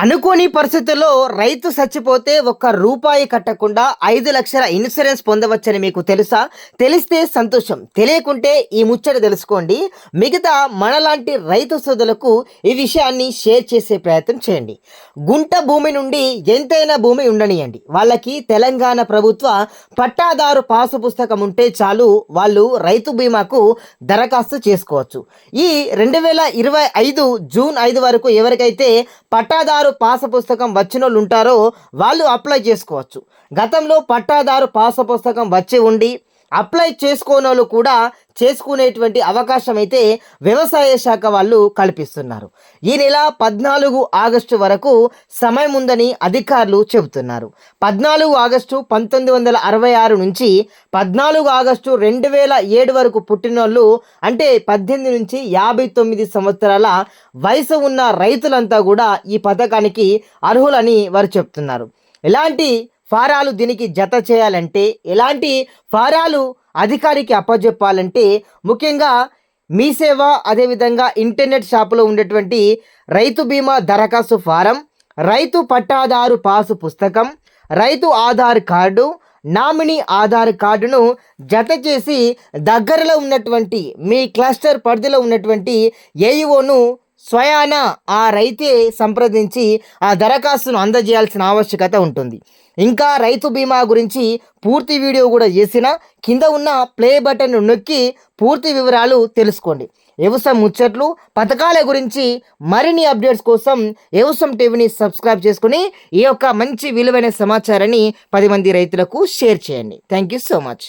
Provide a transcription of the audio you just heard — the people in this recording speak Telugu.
అనుకోని పరిస్థితుల్లో రైతు చచ్చిపోతే ఒక్క రూపాయి కట్టకుండా ఐదు లక్షల ఇన్సూరెన్స్ పొందవచ్చని మీకు తెలుసా? తెలిస్తే సంతోషం తెలియకుంటే ఈ ముచ్చట తెలుసుకోండి. మిగతా మనలాంటి రైతు సోదరులకు ఈ విషయాన్ని షేర్ చేసే ప్రయత్నం చేయండి. గుంట భూమి నుండి ఎంతైనా భూమి ఉండనియండి. వాళ్ళకి తెలంగాణ ప్రభుత్వ పట్టాదారు పాసు పుస్తకం ఉంటే చాలు వాళ్ళు రైతు బీమాకు దరఖాస్తు చేసుకోవచ్చు. ఈ రెండు వేల ఇరవై ఐదు జూన్ ఐదు వరకు ఎవరికైతే పట్టాదారు పాస పుస్తకం వచ్చిన వాళ్ళు ఉంటారో వాళ్ళు అప్లై చేసుకోవచ్చు. గతంలో పట్టాదారు పాస పుస్తకం వచ్చి ఉండి అప్లై చేసుకోని వాళ్ళు కూడా చేసుకునేటువంటి అవకాశం అయితే వ్యవసాయ శాఖ వాళ్ళు కల్పిస్తున్నారు. ఈ నెల పద్నాలుగు ఆగస్టు వరకు సమయం ఉందని అధికారులు చెబుతున్నారు. పద్నాలుగు ఆగస్టు పంతొమ్మిది వందల అరవై ఆరు నుంచి పద్నాలుగు ఆగస్టు రెండు వేల ఏడు వరకు పుట్టిన వాళ్ళు అంటే పద్దెనిమిది నుంచి యాభై తొమ్మిది సంవత్సరాల వయసు ఉన్న రైతులంతా కూడా ఈ పథకానికి అర్హులని వారు చెప్తున్నారు. ఎలాంటి ఫారాలు దీనికి జత చేయాలంటే ఎలాంటి ఫారాలు అధికారికి అప్పజెప్పాలంటే ముఖ్యంగా మీ సేవ అదేవిధంగా ఇంటర్నెట్ షాపులో ఉండేటువంటి రైతు బీమా దరఖాస్తు ఫారం రైతు పట్టాదారు పాసు పుస్తకం రైతు ఆధార్ కార్డు నామినీ ఆధార్ కార్డును జత చేసి దగ్గరలో ఉన్నటువంటి మీ క్లస్టర్ పరిధిలో ఉన్నటువంటి ఏఈఓను స్వయాన ఆ రైతే సంప్రదించి ఆ దరఖాస్తును అందజేయాల్సిన ఆవశ్యకత ఉంటుంది. ఇంకా రైతు బీమా గురించి పూర్తి వీడియో కూడా చేసిన కింద ఉన్న ప్లే బటన్ నొక్కి పూర్తి వివరాలు తెలుసుకోండి. వ్యవసాయ ముచ్చట్లు పథకాల గురించి మరిన్ని అప్డేట్స్ కోసం వ్యవసాయం టీవీని సబ్స్క్రైబ్ చేసుకుని ఈ యొక్క మంచి విలువైన సమాచారాన్ని పది మంది రైతులకు షేర్ చేయండి. Thank you so much.